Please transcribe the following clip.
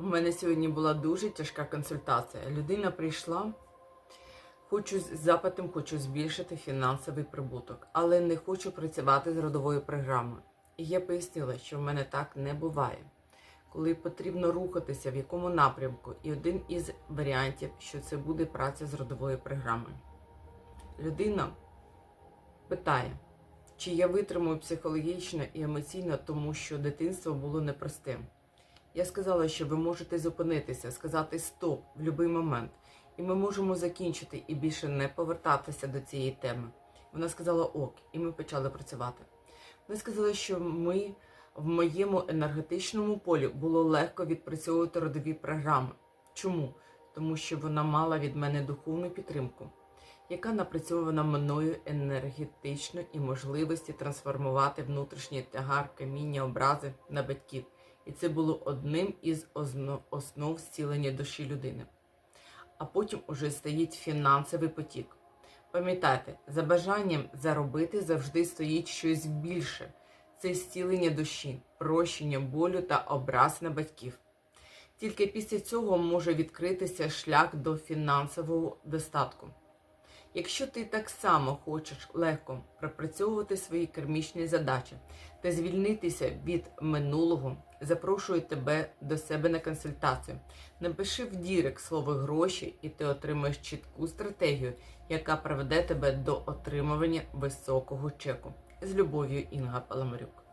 У мене сьогодні була дуже тяжка консультація. Людина прийшла, хочу з запитом, хочу збільшити фінансовий прибуток, але не хочу працювати з родовою програмою. І я пояснила, що в мене так не буває. Коли потрібно рухатися в якому напрямку, і один із варіантів, що це буде праця з родовою програмою. Людина питає, чи я витримую психологічно і емоційно, тому що дитинство було непростим. Я сказала, що ви можете зупинитися, сказати стоп в будь-який момент, і ми можемо закінчити і більше не повертатися до цієї теми. Вона сказала ок, і ми почали працювати. Вони сказали, що ми в моєму енергетичному полі було легко відпрацьовувати родові програми. Чому? Тому що вона мала від мене духовну підтримку, яка напрацьована мною енергетично і можливості трансформувати внутрішній тягар, каміння, образи на батьків. І це було одним із основ зцілення душі людини. А потім уже стоїть фінансовий потік. Пам'ятайте, за бажанням заробити завжди стоїть щось більше. Це зцілення душі, прощення болю та образ на батьків. Тільки після цього може відкритися шлях до фінансового достатку. Якщо ти так само хочеш легко пропрацьовувати свої кармічні задачі та звільнитися від минулого, запрошую тебе до себе на консультацію. Напиши в дірек слово гроші, і ти отримаєш чітку стратегію, яка приведе тебе до отримування високого чеку. З любов'ю Інга Паламарюк.